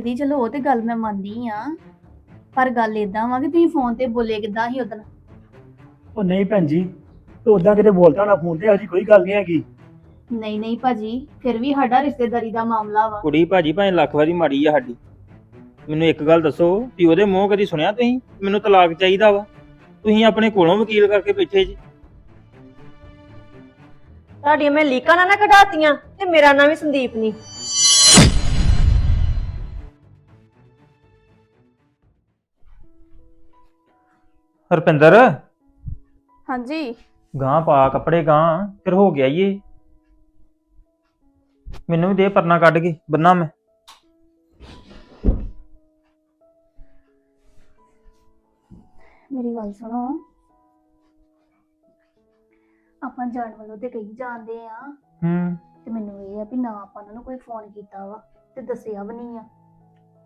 ਦੀ ਚਲੋ ਉਹ ਤੇ ਗੱਲ ਮੈਂ ਮੰਨਦੀ ਆ ਪਰ ਗੱਲ ਇਦਾਂ ਵਾ ਕਿ ਤੁਸੀਂ ਫੋਨ ਤੇ ਬੋਲੇ ਕਿਦਾਂ ਸੀ ਉਦੋਂ ਉਹ ਨਹੀਂ ਭੈਣ ਜੀ ਤੂੰ ਉਦਾਂ ਕਿਤੇ ਬੋਲਦਾ ਨਾ ਫੋਨ ਤੇ ਇਹੋ ਜਿਹੀ ਕੋਈ ਗੱਲ ਨਹੀਂ ਹੈਗੀ। ਨਹੀਂ ਨਹੀਂ ਭਾਜੀ ਫਿਰ ਵੀ ਸਾਡਾ ਰਿਸ਼ਤੇਦਾਰੀ ਦਾ ਮਾਮਲਾ ਵਾ। ਕੁੜੀ ਭਾਜੀ ਭਾਵੇਂ ਲੱਖ ਵਾਰੀ ਮਾੜੀ ਆ ਸਾਡੀ। ਮੈਨੂੰ ਇੱਕ ਗੱਲ ਦੱਸੋ ਕਿ ਉਹਦੇ ਮੂੰਹ ਕਦੀ ਸੁਣਿਆ ਤੁਸੀਂ? ਮੈਨੂੰ ਤਲਾਕ ਚਾਹੀਦਾ ਵਾ। ਤੁਸੀਂ ਆਪਣੇ ਕੋਲੋਂ ਵਕੀਲ ਕਰਕੇ ਬੈਠੇ ਜੀ। ਤੁਹਾਡੀਆਂ ਮੈਂ ਲੀਕਾਂ ਨਾ ਨਾ ਕਢਾਤੀਆਂ ਤੇ ਮੇਰਾ ਨਾਂ ਵੀ ਸੰਦੀਪ ਨਹੀਂ ਹਰਪਿੰਦਰ? ਹਾਂਜੀ। ਗਾਂ ਪਾ ਕੱਪੜੇ ਗਾਂ ਫਿਰ ਹੋ ਗਿਆ ਈ ਇਹ ਮੈਨੂੰ ਵੀ ਦੇ ਪਰਨਾ ਕੱਢ ਕੇ ਬੰਨਾ ਮੈਂ। ਮੇਰੀ ਗੱਲ ਸੁਣੋ। ਆਪਾਂ ਜਾਣ ਵੱਲੋਂ ਤੇ ਕਹੀ ਜਾਂਦੇ ਆ। ਹੂੰ। ਤੇ ਮੈਨੂੰ ਇਹ ਆ ਵੀ ਨਾ ਆਪਾਂ ਉਹਨਾਂ ਨੂੰ ਕੋਈ ਫੋਨ ਕੀਤਾ ਵਾ ਤੇ ਦੱਸਿਆ ਵੀ ਨਹੀਂ ਆ।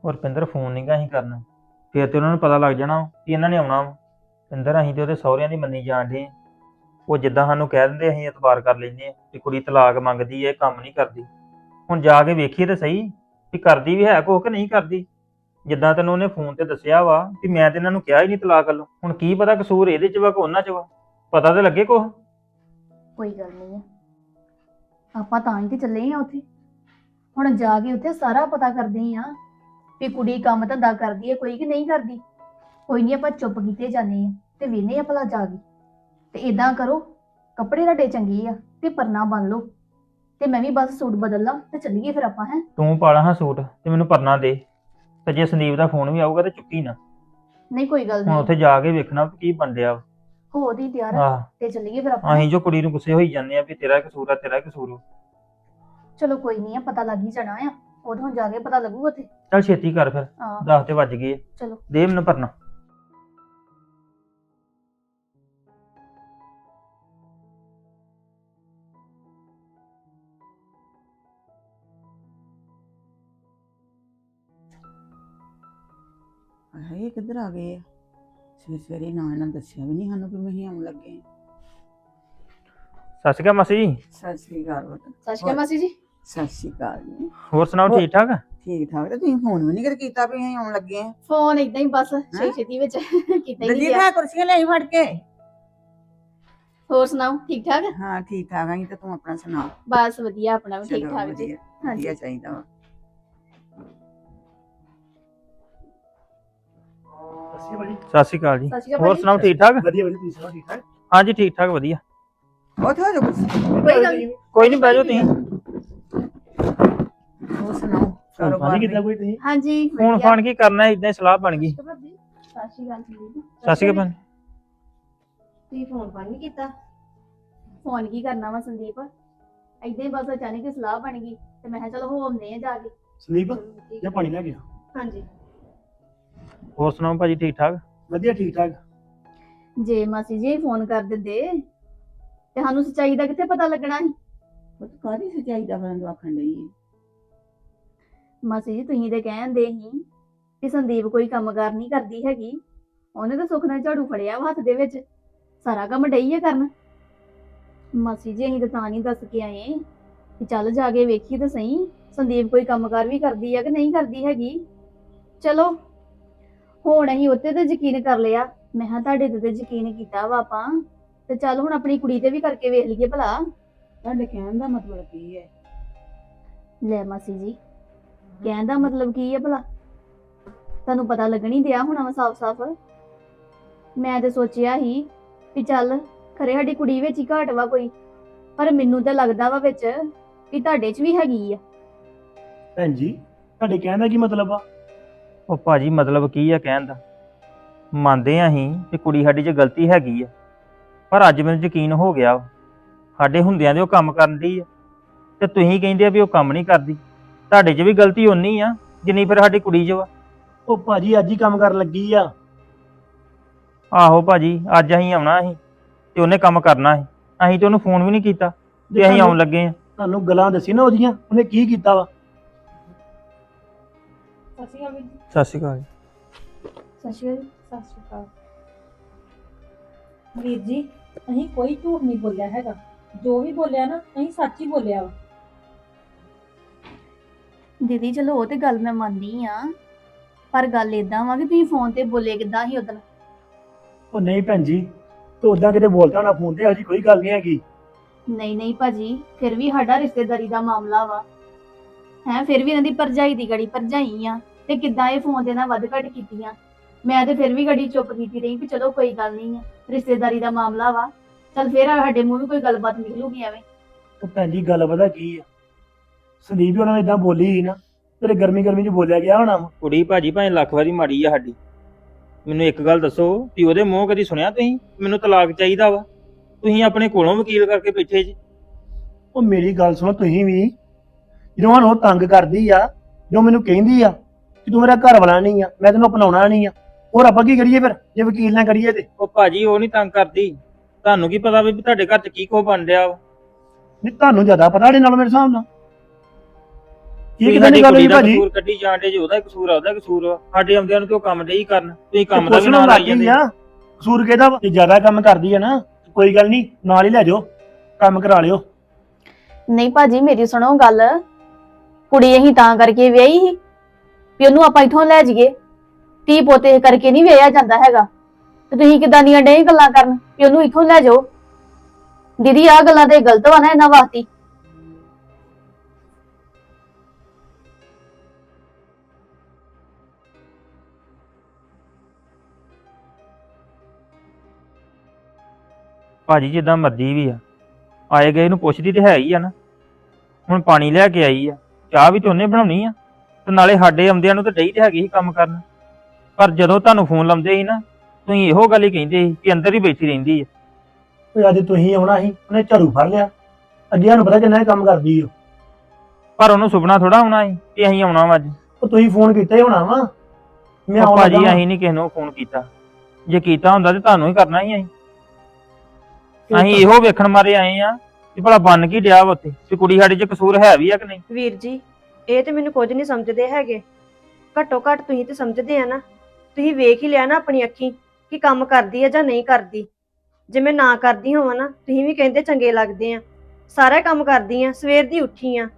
ਹਰਪਿੰਦਰ ਫੋਨ ਨਹੀਂ ਗਾ ਅਸੀਂ ਕਰਨਾ। ਫਿਰ ਤੇ ਉਹਨਾਂ ਨੂੰ ਪਤਾ ਲੱਗ ਜਾਣਾ ਕਿ ਇਹਨਾਂ ਨੇ ਆਉਣਾ ਵਾ। ਪਿੰਦਰ ਅਸੀਂ ਤੇ ਉਹਦੇ ਸਹੁਰਿਆਂ ਦੀ ਮੰਨੀ ਜਾਣ ਉਹ ਜਿੱਦਾਂ ਸਾਨੂੰ ਕਹਿ ਦਿੰਦੇ, ਅਸੀਂ ਇਤਬਾਰ ਕਰ ਲੈਂਦੇ ਆ ਕਿ ਕੁੜੀ ਤਲਾਕ ਮੰਗਦੀ ਹੈ, ਇਹ ਕੰਮ ਨਹੀਂ ਕਰਦੀ। ਹੁਣ ਜਾ ਕੇ ਵੇਖੀਏ ਤੇ ਸਹੀ ਕਿ ਕਰਦੀ ਵੀ ਹੈ ਕੁਛ ਕਿ ਨਹੀਂ ਕਰਦੀ। ਜਿੱਦਾਂ ਤੈਨੂੰ ਉਹਨੇ ਫੋਨ ਤੇ ਦੱਸਿਆ ਵਾ ਕਿ ਮੈਂ ਤੇ ਇਹਨਾਂ ਨੂੰ ਕਿਹਾ ਹੀ ਨਹੀਂ ਤਲਾਕ ਵੱਲੋਂ। ਹੁਣ ਕੀ ਪਤਾ ਕਸੂਰ ਇਹਦੇ ਚ ਵਾ ਕਿ ਉਹਨਾਂ ਚ ਵਾ? ਪਤਾ ਤੇ ਲੱਗੇ ਕੁਛ? ਕੋਈ ਗੱਲ ਨਹੀਂ ਆ। ਆਪਾਂ ਤਾਂ ਹੀ ਤੇ ਚੱਲੇ ਆ ਉੱਥੇ। ਹੁਣ ਜਾ ਕੇ ਉੱਥੇ ਸਾਰਾ ਪਤਾ ਕਰਦੇ ਆ ਵੀ ਕੁੜੀ ਕੰਮ ਧੰਦਾ ਕਰਦੀ ਹੈ, ਕੋਈ ਕਿ ਨਹੀਂ ਕਰਦੀ। ਕੋਈ ਨਹੀਂ ਆਪਾਂ ਚੁੱਪ ਕੀਤੇ ਜਾਂਦੇ ਆ ਤੇ ਵੇਨੇ ਆ ਭਲਾ ਜਾ ਕੇ। ਤੇ ਇਦਾਂ ਕਰੋ ਕੱਪੜੇ ਤੁਹਾਡੇ ਚੰਗੇ ਆ ਤੇ ਪਰਨਾ ਬੰਨ ਲਓ। ਤੇ ਮੈਂ ਵੀ ਬਸ ਸੂਟ ਬਦਲ ਲਾਂ ਤੇ ਚੱਲੀਏ ਫਿਰ ਆਪਾਂ ਹੈ? ਤੂੰ ਪਾਲਾ ਹਾਂ ਸੂਟ ਤੇ ਮੈਨੂੰ ਪਰਨਾ ਦੇ। ਤੇ ਜੇ ਸੰਦੀਪ ਦਾ ਫੋਨ ਵੀ ਆਊਗਾ ਤੇ ਚੁੱਕੀ ਨਾ। ਨਹੀਂ ਕੋਈ ਗੱਲ ਹੁਣ ਨਹੀਂ। ਉੱਥੇ ਜਾ ਕੇ ਵੇਖਣਾ ਵੀ ਕੀ ਬੰਦਿਆ ਹੋ ਦੀ ਤਿਆਰ ਆਹ। ਤੇ ਚੱਲੀਏ ਫਿਰ ਆਪਾਂ। ਅਸੀਂ ਜੋ ਕੁੜੀ ਨੂੰ ਗੁੱਸੇ ਹੋਈ ਜਾਂਦੇ ਆ ਵੀ ਤੇਰਾ ਕਸੂਰ ਆ ਤੇਰਾ ਕਸੂਰ ਆ। ਚਲੋ ਕੋਈ ਨਹੀਂ ਆ ਪਤਾ ਲੱਗ ਹੀ ਜਾਣਾ ਆ। ਉਦੋਂ ਜਾ ਕੇ ਪਤਾ ਲੱਗੂਗਾ ਉੱਥੇ। ਚੱਲ ਛੇਤੀ ਕਰ ਫਿਰ 10 ਤੇ ਵੱਜ ਗਏ ਆ। ਚਲੋ। ਦੇ ਮੈਨੂੰ ਪਰਨਾ। ਹਾਏ ਇਹ ਕਿੱਧਰ ਆ ਗਏ ਆ? ਸਵੇਰੇ ਸਵੇਰੇ ਨਾ ਇਹਨਾਂ ਦੱਸਿਆ ਵੀ ਨਹੀਂ ਸਾਨੂੰ ਕਿ ਮਹੀਂ ਆਉਣ ਲੱਗੇ ਸਤਿ ਸ਼੍ਰੀ ਅਕਾਲ ਮਾਸੀ ਜੀ। ਸਤਿ ਸ੍ਰੀ ਅਕਾਲ ਬਤ ਸਤਿ ਸ਼੍ਰੀ ਅਕਾਲ ਮਾਸੀ ਜੀ। ਸਤਿ ਸ੍ਰੀ ਅਕਾਲ ਜੀ। ਹੋਰ ਸੁਣਾਓ ਹੋਰ- ਠੀਕ ਠਾਕ? ਠੀਕ ਠਾਕ ਤੇ ਤੁਸੀਂ ਫੋਨ ਵੀ ਨਹੀਂ ਕਰ ਕੀਤਾ ਵੀ ਅਸੀਂ ਆਉਣ ਲੱਗੇ ਆ? ਫੋਨ ਇਦਾਂ ਹੀ ਬਸ ਛੇ ਛੇਤੀ ਵਿੱਚ ਕੀਤਾ ਹੀ ਨਹੀਂ ਦਲਜੀਤ ਗਿਆ। ਆ ਕੁਰਸੀਆਂ ਲਈ ਫੜ ਕੇ। ਹੋਰ ਸੁਣਾਓ ਠੀਕ ਠਾਕ? ਹਾਂ ਠੀਕ ਠਾਕ ਆਂ ਤੇ ਤੂੰ ਆਪਣਾ ਸੁਣਾ। ਬਸ ਵਧੀਆ ਆਪਣਾ ਵੀ ਠੀਕ ਚਲੋ ਠਾਕ ਜੀ। ਵਧੀਆ ਹਾਂਜੀ। ਵਧੀਆ ਚਾਹੀਦਾ ਵਾ। ਅਸੀਂ ਭਾਜੀ ਸਤਿ ਸ਼੍ਰੀ ਅਕਾਲ ਜੀ। ਸਤਿ ਸ਼੍ਰੀ ਅਕਾਲ ਹੋਰ ਭਾਜੀ। ਸੁਣਾਓ ਠੀਕ ਠਾਕ? ਵਧੀਆ ਵਧੀਆ ਤੁਸੀਂ ਸੁਣਾਓ ਠੀਕ ਠਾਕ? ਹਾਂਜੀ ਠੀਕ ਠਾਕ ਵਧੀਆ। ਉੱਥੇ ਹੋ ਜਾ ਕੁਰਸੀ ਕੋਈ ਗੱਲ ਨੀ। ਕੋਈ ਨਹੀਂ ਬਹਿ ਜਾਓ ਤੁਸੀਂ। ਹੋਰ ਸੁਣਾਓ? ਫੋਨ ਕਾਰੋਬਾਰ ਫਾਨੀ ਦੀ? ਕੀਤਾ ਕੋਈ ਤੁਸੀਂ? ਹਾਂਜੀ ਫੋਨ ਫਾਨ ਕੀ ਕਰਨਾ ਇਦਾਂ ਹੀ ਸਲਾਹ ਬਣ ਗਈ। ਸਤਿ ਸ਼੍ਰੀ ਅਕਾਲ ਜੀ। ਸਤਿ ਸ਼੍ਰੀ ਅਕਾਲ ਤੁਸੀਂ ਫੋਨ ਫਾਨ ਨਹੀਂ ਕੀਤਾ? ਫੋਨ ਕੀ ਕਰਨਾ ਵਾ ਸੰਦੀਪ? ਏਦਾਂ ਹੀ ਬਸ ਅਚਾਨਕ ਹੀ ਸਲਾਹ ਬਣ ਗਈ ਤੇ ਮੈਂ ਕਿਹਾ ਚਲੋ ਹੋ ਆਉਂਦੇ ਆ ਜਾ ਕੇ। ਸੰਦੀਪ ਜਾਂ ਪਾਣੀ ਲੈ ਗਿਆ ਹਾਂਜੀ। ਹੋਰ ਸੁਣਾਓ ਭਾਜੀ ਠੀਕ ਠਾਕ? ਵਧੀਆ ਠੀਕ ਠਾਕ। ਜੇ ਮਾਸੀ ਜੀ ਫੋਨ ਕਰ ਦਿੰਦੇ ਤੇ ਸਾਨੂੰ ਸੱਚਾਈ ਦਾ ਕਿੱਥੇ ਪਤਾ ਲੱਗਣਾ ਸੀ? ਉਹ ਤਾਂ ਕਾਹਦੀ ਸਚਾਈ ਦਾ ਬੰਦ ਆਖਣ ਹੈ ਮਾਸੀ ਜੀ ਤੁਸੀਂ ਤੇ ਕਹਿੰਦੇ ਸੀ ਕਿ ਸੰਦੀਪ ਕੋਈ ਕੰਮਕਾਰ ਨਹੀਂ ਕਰਦੀ ਹੈਗੀ। ਉਹਨੇ ਤਾਂ ਸੁੱਖ ਨਾਲ ਝਾੜੂ ਫੜਿਆ ਵਾ ਹੱਥ ਦੇ ਵਿੱਚ। ਸਾਰਾ ਕੰਮ ਡਈ ਹੈ ਕਰਨ। ਮਾਸੀ ਜੀ ਅਸੀਂ ਤਾਂ ਤਾਂ ਨਹੀਂ ਦੱਸ ਕੇ ਆਏ ਕਿ ਚੱਲ ਜਾ ਕੇ ਵੇਖੀ ਤਾਂ ਸਹੀ ਸੰਦੀਪ ਕੋਈ ਕੰਮਕਾਰ ਵੀ ਕਰਦੀ ਹੈ ਕਿ ਨਹੀਂ ਕਰਦੀ ਹੈਗੀ। ਚਲੋ ਹੁਣ ਅਸੀਂ ਉੱਤੇ ਤੇ ਯਕੀਨ ਕਰ ਲਿਆ। ਮੈਂ ਹਾਂ ਤੁਹਾਡੇ ਤੇ ਤਾਂ ਯਕੀਨ ਕੀਤਾ ਵਾ ਆਪਾਂ। ਤੇ ਚੱਲ ਹੁਣ ਆਪਣੀ ਕੁੜੀ ਤੇ ਵੀ ਕਰਕੇ ਵੇਖ ਲਈਏ ਭਲਾ। ਤੁਹਾਡੇ ਕਹਿਣ ਦਾ ਮਤਲਬ ਕੀ ਹੈ? ਲੈ ਮਾਸੀ ਜੀ ਕਹਿਣ ਦਾ ਮਤਲਬ ਕੀ ਹੈ ਭਲਾ? ਤੁਹਾਨੂੰ ਪਤਾ ਲੱਗਣੀ ਦਿਆ ਹੋਣਾ ਵਾ ਸਾਫ਼-ਸਾਫ਼। ਮੈਂ ਤੇ ਸੋਚਿਆ ਸੀ ਵੀ ਚੱਲ ਖਰੇ ਸਾਡੀ ਕੁੜੀ ਵਿੱਚ ਹੀ ਘਾਟ ਵਾ ਕੋਈ। ਪਰ ਮੈਨੂੰ ਤਾਂ ਲੱਗਦਾ ਵਾ ਵਿੱਚ ਕਿ ਤੁਹਾਡੇ 'ਚ ਵੀ ਹੈਗੀ ਆ। ਭੈਣ ਜੀ ਤੁਹਾਡੇ ਕਹਿਣ ਦਾ ਕੀ ਮਤਲਬ ਆ? ਉਹ ਭਾਜੀ ਮਤਲਬ ਕੀ ਆ ਕਹਿਣ ਦਾ? ਮੰਨਦੇ ਆ ਅਸੀਂ ਕਿ ਕੁੜੀ ਸਾਡੀ 'ਚ ਗਲਤੀ ਹੈਗੀ ਆ ਪਰ ਅੱਜ ਮੈਨੂੰ ਯਕੀਨ ਹੋ ਗਿਆ ਵਾ। ਸਾਡੇ ਹੁੰਦਿਆਂ ਦੇ ਉਹ ਕੰਮ ਕਰਨ ਦੀ ਆ। ਤੇ ਤੁਸੀਂ ਕਹਿੰਦੇ ਆ ਵੀ ਉਹ ਕੰਮ ਨਹੀਂ ਕਰਦੀ ਤੁਹਾਡੇ 'ਚ ਵੀ ਗਲਤੀ ਓਨੀ ਆ ਜਿੰਨੀ ਫਿਰ ਸਾਡੀ ਕੁੜੀ 'ਚ ਵਾ। ਉਹ ਭਾਜੀ ਅੱਜ ਹੀ ਕੰਮ ਕਰਨ ਲੱਗੀ ਆ। ਆਹੋ ਭਾਜੀ ਅੱਜ ਅਸੀਂ ਆਉਣਾ ਸੀ ਤੇ ਉਹਨੇ ਕੰਮ ਕਰਨਾ ਸੀ ਅਸੀਂ ਤੇ ਉਹਨੂੰ ਫੋਨ ਵੀ ਨਹੀਂ ਕੀਤਾ ਤੇ ਅਸੀਂ ਆਉਣ ਲੱਗੇ ਆ। ਤੁਹਾਨੂੰ ਗੱਲਾਂ ਦੱਸੀ ਨਾ ਉਹਦੀਆਂ ਉਹਨੇ ਕੀ ਕੀਤਾ ਵਾ? ਸਤਿ ਸ਼੍ਰੀ ਅਕਾਲ ਸਤਿ ਸ਼੍ਰੀ ਅਕਾਲ ਸਤਿ ਸ਼੍ਰੀ ਅਕਾਲ ਵੀਰ ਜੀ ਅਸੀਂ ਕੋਈ ਝੂਠ ਨਹੀਂ ਬੋਲਿਆ ਹੈਗਾ। ਜੋ ਵੀ ਬੋਲਿਆ ਨਾ ਅਸੀਂ ਸੱਚ ਹੀ ਬੋਲਿਆ ਵਾ। ਦੀਦੀ ਚਲੋ ਉਹ ਤੇ ਗੱਲ ਮੈਂ ਮੰਨਦੀ ਆ ਪਰ ਗੱਲ ਇਦਾਂ ਵਾ ਕਿ ਤੁਸੀਂ ਫੋਨ ਤੇ ਬੋਲੇ ਕਿਦਾਂ ਸੀ ਉਦੋਂ ਉਹ ਨਹੀਂ ਭੈਣ ਜੀ ਤੂੰ ਉਦਾਂ ਕਿਤੇ ਬੋਲਤਾ ਹੋਣਾ ਫੋਨ ਤੇ ਅਜੀ ਕੋਈ ਗੱਲ ਨਹੀਂ ਹੈਗੀ। ਨਹੀਂ ਨਹੀਂ ਭਾਜੀ ਫਿਰ ਵੀ ਸਾਡਾ ਰਿਸ਼ਤੇਦਾਰੀ ਦਾ ਮਾਮਲਾ ਵਾ। ਹੈ ਫਿਰ ਵੀ ਇਹਨਾਂ ਦੀ ਪਰਜਾਈ ਦੀ ਗੜੀ ਪਰਜਾਈ ਆ ਤੇ ਕਿੱਦਾਂ ਇਹ ਫੋਨ ਦੇ ਨਾਲ ਵੱਧ ਘੱਟ ਕੀਤੀਆਂ। ਮੈਂ ਤੇ ਫਿਰ ਵੀ ਗੜੀ ਚੁੱਪ ਕੀਤੀ ਰਹੀ ਕਿ ਚਲੋ ਕੋਈ ਗੱਲ ਨਹੀਂ ਆ ਰਿਸ਼ਤੇਦਾਰੀ ਦਾ ਮਾਮਲਾ ਵਾ। ਚਲ ਫਿਰ ਸਾਡੇ ਮੂੰਹ ਵੀ ਕੋਈ ਗੱਲਬਾਤ ਨਿਕਲੂਗੀ ਐਵੇਂ। ਉਹ ਜੀ ਗੱਲ ਪਤਾ ਕੀ ਆ? ਸੰਦੀਪ ਵੀ ਉਹਨਾਂ ਨੇ ਇਦਾਂ ਬੋਲੀ ਸੀ ਨਾ ਤੇਰੇ ਗਰਮੀ ਗਰਮੀ ਚ ਬੋਲਿਆ ਗਿਆ ਹੋਣਾ ਵਾ। ਕੁੜੀ ਭਾਜੀ ਭਾਵੇਂ ਲੱਖ ਵਾਰੀ ਮਾੜੀ ਆ ਸਾਡੀ। ਮੈਨੂੰ ਇੱਕ ਗੱਲ ਦੱਸੋ ਕਿ ਉਹਦੇ ਮੂੰਹ ਕਦੀ ਸੁਣਿਆ ਤੁਸੀਂ? ਮੈਨੂੰ ਤਲਾਕ ਚਾਹੀਦਾ ਵਾ। ਤੁਸੀਂ ਆਪਣੇ ਕੋਲੋਂ ਵਕੀਲ ਕਰਕੇ ਬੈਠੇ ਜੀ। ਉਹ ਮੇਰੀ ਗੱਲ ਸੁਣੋ ਤੁਸੀਂ ਵੀ ਜਦੋਂ ਹੁਣ ਉਹ ਤੰਗ ਕਰਦੀ ਆ ਜੋ ਮੈਨੂੰ ਕਹਿੰਦੀ ਆ ਕਿ ਤੂੰ ਮੇਰਾ ਘਰ ਵਾਲਾ ਨਹੀਂ ਆ ਮੈਂ ਤੈਨੂੰ ਅਪਣਾਉਣਾ ਨਹੀਂ ਆ ਹੋਰ ਆਪਾਂ ਕੀ ਕਰੀਏ ਫਿਰ? ਜੇ ਵਕੀਲ ਨਾ ਕਰੀਏ ਤੇ। ਉਹ ਭਾਜੀ ਉਹ ਨਹੀਂ ਤੰਗ ਕਰਦੀ। ਤੁਹਾਨੂੰ ਕੀ ਪਤਾ ਵੀ ਤੁਹਾਡੇ ਘਰ 'ਚ ਕੀ ਕੋ ਬਣ ਰਿਹਾ ਵਾ? ਨਹੀਂ ਤੁਹਾਨੂੰ ਜ਼ਿਆਦਾ ਪਤਾ ਇਹਦੇ ਨਾਲ ਮੇਰੇ ਹਿਸਾਬ ਨਾਲ। ਇਹ ਤੁਸੀਂ ਕਿਦਾਂ ਦੀ ਸਾਡੀ ਗੱਲ ਕੁੜੀ ਹੋਈ ਦਾ ਭਾਜੀ? ਕਸੂਰ ਕੱਢੀ ਜਾਂਦੇ ਜੀ ਉਹਦਾ ਹੀ ਕਸੂਰ ਆ ਉਹਦਾ ਹੀ ਕਸੂਰ ਆ ਸਾਡੇ ਆਉਂਦਿਆਂ ਨੂੰ ਉਹ ਕੰਮ ਨਹੀਂ ਕਰਨ। ਤੁਸੀਂ ਕੰਮ ਦਾ ਵੀ ਪੁੱਛਣ ਨਾਲ ਲੱਗ ਲਾਈ ਜਾਂਦੇ ਆ। ਕਸੂਰ ਕਿਹਦਾ ਵਾ? ਜੇ ਜ਼ਿਆਦਾ ਕੰਮ ਕਰਦੀ ਆ ਨਾ ਕੋਈ ਗੱਲ ਨਹੀਂ ਨਾਲ ਹੀ ਲੈ ਜਾਓ। ਕੰਮ ਕਰਾ ਲਿਓ। ਨਹੀਂ ਭਾਜੀ ਮੇਰੀ ਸੁਣੋ ਗੱਲ। ਕੁੜੀ ਅਸੀਂ ਤਾਂ ਕਰਕੇ ਵਿਆਹੀ ਸੀ, ਵੀ ਉਹਨੂੰ ਆਪਾਂ ਇਥੋਂ ਲੈ ਜਾਈਏ। ਧੀ ਪੋਤੇ ਕਰਕੇ ਨਹੀਂ ਵਿਆਹਿਆ ਜਾਂਦਾ ਹੈਗਾ। ਤੇ ਤੁਸੀਂ ਕਿਦਾਂ ਦੀਆਂ ਡੇ ਗੱਲਾਂ ਕਰਨ ਵੀ ਉਹਨੂੰ ਇਥੋਂ ਲੈ ਜਾਓ? ਦੀਦੀ, ਆਹ ਗੱਲਾਂ ਤੇ ਗਲਤ ਵਾ ਨਾ ਇਹਨਾਂ ਵਾਸਤੇ। ਭਾਜੀ, ਜਿੱਦਾਂ ਮਰਜ਼ੀ ਵੀ ਆ। ਆਏ ਗਏ ਨੂੰ ਪੁੱਛਦੀ ਤੇ ਹੈ ਹੀ ਆ ਨਾ। ਹੁਣ ਪਾਣੀ ਲੈ ਕੇ ਆਈ ਆ। ਚਾਹ ਵੀ ਤੇ ਉਹਨੇ ਬਣਾਉਣੀ ਆ ਤੇ ਨਾਲੇ ਸਾਡੇ ਆਉਂਦਿਆਂ ਨੂੰ ਤੇ ਡਈ ਤੇ ਹੈਗੀ ਸੀ ਕੰਮ ਕਰਨ। ਪਰ ਜਦੋਂ ਤੁਹਾਨੂੰ ਫੋਨ ਲਾਉਂਦੇ ਸੀ ਨਾ ਤੁਸੀਂ ਇਹੋ ਗੱਲ ਹੀ ਕਹਿੰਦੇ ਸੀ ਕਿ ਅੰਦਰ ਹੀ ਬੈਠੀ ਰਹਿੰਦੀ ਆ। ਉਹ ਅੱਜ ਤੁਸੀਂ ਆਉਣਾ ਸੀ ਉਹਨੇ ਝਾੜੂ ਫੜ ਲਿਆ। ਅੱਗੇ ਸਾਨੂੰ ਪਤਾ ਕਿੰਨਾ ਇਹ ਕੰਮ ਕਰਦੀ ਓ ਪਰ ਉਹਨੂੰ ਸੁਪਨਾ ਥੋੜਾ ਆਉਣਾ ਸੀ ਕਿ ਅਸੀਂ ਆਉਣਾ ਵਾ ਅੱਜ। ਉਹ ਤੁਸੀਂ ਫੋਨ ਕੀਤਾ ਹੀ ਹੋਣਾ ਵਾ। ਮੈਂ ਆਉਣਾ ਭਾਜੀ ਅਸੀਂ ਨਹੀਂ ਕਿਸੇ ਨੂੰ ਫੋਨ ਕੀਤਾ। ਜੇ ਕੀਤਾ ਹੁੰਦਾ ਤੇ ਤੁਹਾਨੂੰ ਹੀ ਕਰਨਾ ਹੀ ਅਸੀਂ। ਅਸੀਂ ਇਹੋ ਵੇਖਣ ਮਾਰੇ ਆਏ ਆ ਕਿ ਭਲਾ ਬਣ ਕੀ ਡਿਆ ਵਾ ਉੱਥੇ? ਕਿ ਕੁੜੀ ਸਾਡੇ 'ਚ ਕਸੂਰ ਹੈ ਵੀ ਆ ਕਿ ਨਹੀਂ? ਵੀਰ ਜੀ ਇਹ ਤੇ ਮੈਨੂੰ ਕੁਝ ਨਹੀਂ ਸਮਝਦੇ ਹੈਗੇ। ਘੱਟੋ ਘੱਟ ਤੁਸੀਂ ਤੇ ਸਮਝਦੇ ਆ ਨਾ। ਤੁਸੀਂ ਵੇਖ ਹੀ ਲਿਆ ਨਾ ਆਪਣੀ ਅੱਖੀ ਕਿ ਕੰਮ ਕਰਦੀ ਆ ਜਾਂ ਨਹੀਂ ਕਰਦੀ। ਜੇ ਮੈਂ ਨਾ ਕਰਦੀ ਹੋਵਾਂ ਨਾ ਤੁਸੀਂ ਵੀ ਕਹਿੰਦੇ ਚੰਗੇ ਲੱਗਦੇ ਆ। ਸਾਰਾ ਕੰਮ ਕਰਦੀ ਆ ਸਵੇਰ ਦੀ ਉੱਠੀ ਆ।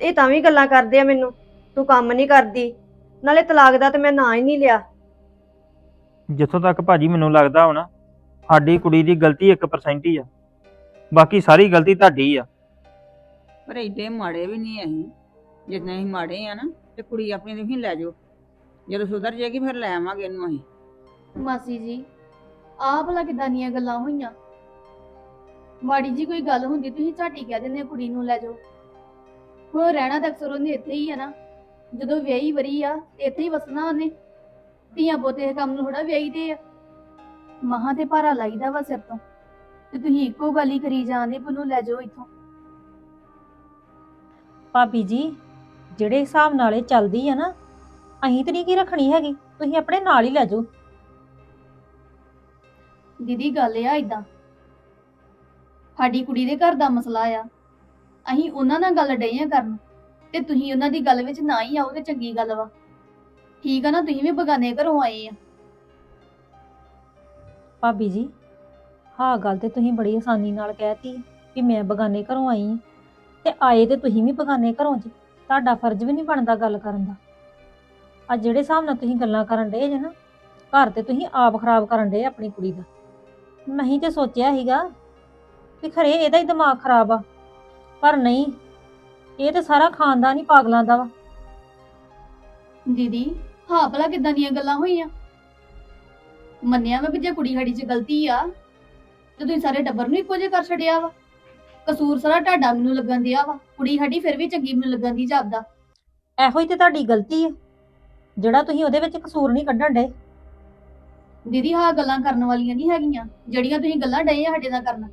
ਇਹ ਤਾਂ ਵੀ ਗੱਲਾਂ ਕਰਦੇ ਆ ਮੈਨੂੰ। ਤੂੰ ਕੰਮ ਨਹੀਂ ਕਰਦੀ। ਨਾਲੇ ਤਲਾਕ ਦਾ ਤੇ ਮੈਂ ਨਾਂ ਹੀ ਨਹੀਂ ਲਿਆ। ਜਿੱਥੋਂ ਤੱਕ ਭਾਜੀ ਮੈਨੂੰ ਲੱਗਦਾ ਹੋਣਾ ਸਾਡੀ ਕੁੜੀ ਦੀ ਗਲਤੀ 1% ਹੀ ਆ। ਬਾਕੀ ਸਾਰੀ ਗਲਤੀ ਤੁਹਾਡੀ ਆ। ਪਰ ਐਡੇ ਮਾੜੇ ਵੀ ਨਹੀਂ ਅਸੀਂ। ਜਿੰਨੇ ਅਸੀਂ ਮਾੜੇ ਆ ਨਾ ਤੇ ਕੁੜੀ ਆਪਣੀ ਨੂੰ ਵੀ ਲੈ ਜਾਓ। ਜਦੋਂ ਸੁਧਰ ਜਾਏਗੀ ਫਿਰ ਲੈ ਆਵਾਂਗੇ ਇਹਨੂੰ ਅਸੀਂ। ਮਾਸੀ ਜੀ ਆਹ ਭਲਾ ਕਿਦਾਂ ਦੀਆਂ ਗੱਲਾਂ ਹੋਈਆਂ? ਮਾੜੀ ਜੀ ਕੋਈ ਗੱਲ ਹੁੰਦੀ ਤੁਸੀਂ ਝਾਟੀ ਕਹਿ ਦਿੰਦੇ ਕੁੜੀ ਨੂੰ ਲੈ ਜਾਓ। ਹੁਣ ਰਹਿਣਾ ਤਾਂ ਅਕਸਰ ਉਹਨੇ ਇੱਥੇ ਹੀ ਆ ਨਾ। ਜਦੋਂ ਵਿਆਹੀ ਵਰੀ ਆ ਤੇ ਇੱਥੇ ਹੀ ਵਸਣਾ ਉਹਨੇ। ਧੀਆਂ ਪੋਤੇ ਦੇ ਕੰਮ ਨੂੰ ਥੋੜਾ ਵਿਆਹੀ ਦੇ ਆ। ਮਹਾਂ ਤੇ ਭਾਰਾ ਲਾਈਦਾ ਵਾ ਸਿਰ ਤੋਂ। ਤੇ ਤੁਸੀਂ ਇੱਕੋ ਗੱਲ ਹੀ ਕਰੀ ਜਾਂਦੇ ਉਹਨੂੰ ਲੈ ਜਾਓ ਇੱਥੋਂ। ਭਾਬੀ ਜੀ ਜਿਹੜੇ ਹਿਸਾਬ ਨਾਲ ਇਹ ਚੱਲਦੀ ਆ ਨਾ ਅਸੀਂ ਤੇ ਨਹੀਂ ਕੀ ਰੱਖਣੀ ਹੈਗੀ ਤੁਸੀਂ ਆਪਣੇ ਨਾਲ ਹੀ ਲੈ ਜਾਓ। ਦੀਦੀ ਗੱਲ ਆ ਇਦਾਂ ਸਾਡੀ ਕੁੜੀ ਦੇ ਘਰ ਦਾ ਮਸਲਾ ਆ। ਅਸੀਂ ਉਹਨਾਂ ਨਾਲ ਗੱਲ ਡਏ ਆ ਕਰਨ ਤੇ ਤੁਸੀਂ ਉਹਨਾਂ ਦੀ ਗੱਲ ਵਿੱਚ ਨਾ ਹੀ ਆਓ ਤੇ ਚੰਗੀ ਗੱਲ ਵਾ। ਠੀਕ ਆ ਨਾ ਤੁਸੀਂ ਵੀ ਬਗਾਨੇ ਘਰੋਂ ਆਏ ਆ। ਭਾਬੀ ਜੀ ਹਾਂ ਗੱਲ ਤੇ ਤੁਸੀਂ ਬੜੀ ਆਸਾਨੀ ਨਾਲ ਕਹਿਤੀ ਕਿ ਮੈਂ ਬਗਾਨੇ ਘਰੋਂ ਆਈ ਹਾਂ ਤੇ ਆਏ ਤੇ ਤੁਸੀਂ ਵੀ ਬਗਾਨੇ ਘਰੋਂ ਜੀ। ਤੁਹਾਡਾ ਫਰਜ਼ ਵੀ ਨਹੀਂ ਬਣਦਾ ਗੱਲ ਕਰਨ ਦਾ। ਆ ਜਿਹੜੇ ਹਿਸਾਬ ਨਾਲ ਤੁਸੀਂ ਗੱਲਾਂ ਕਰਨ ਡਏ ਜੇ ਨਾ, ਘਰ ਤੇ ਤੁਸੀਂ ਆਪ ਖਰਾਬ ਕਰਨ ਡਏ ਆਪਣੀ ਕੁੜੀ ਦਾ। ਨਹੀਂ ਤੇ ਸੋਚਿਆ ਸੀਗਾ ਵੀ ਖਰੇ ਇਹਦਾ ਹੀ ਦਿਮਾਗ ਖਰਾਬ ਆ। ਪਰ ਨਹੀਂ, ਇਹ ਤੇ ਸਾਰਾ ਖਾਨਦਾਨ ਹੀ ਪਾਗਲਾਂ ਦਾ ਵਾ। ਦੀਦੀ, ਹਾਂ ਭਲਾ ਕਿਦਾਂ ਦੀਆਂ ਗੱਲਾਂ ਹੋਈਆਂ? ਮੰਨਿਆ ਮੈਂ ਵੀ ਜੇ ਕੁੜੀ ਸਾਡੀ 'ਚ ਗਲਤੀ ਆ ਤੇ ਤੁਸੀਂ ਸਾਰੇ ਟੱਬਰ ਨੂੰ ਇੱਕੋ ਜਿਹਾ ਕਰ ਛੱਡਿਆ ਵਾ। ਕਸੂਰ ਸਾਰਾ ਤੁਹਾਡਾ ਮੈਨੂੰ ਲੱਗਣ ਦਿਆ ਵਾ। ਕੁੜੀ ਸਾਡੀ ਫਿਰ ਵੀ ਚੰਗੀ ਮੈਨੂੰ ਲੱਗਣ ਦੀ ਜਾਪਦਾ। ਇਹੋ ਹੀ ਤੇ ਤੁਹਾਡੀ ਗਲਤੀ ਹੈ ਜਿਹੜਾ ਤੁਸੀਂ ਉਹਦੇ ਵਿੱਚ ਕਸੂਰ ਨਹੀਂ ਕੱਢਣ ਡੇ ਦੀਦੀ ਹਾਂ ਗੱਲਾਂ ਕਰਨ ਵਾਲੀਆਂ ਨਹੀਂ ਹੈਗੀਆਂ। ਜਿਹੜੀਆਂ ਤੁਸੀਂ ਗੱਲਾਂ ਡਏ ਆ ਸਾਡੇ ਨਾਲ ਕਰਨ।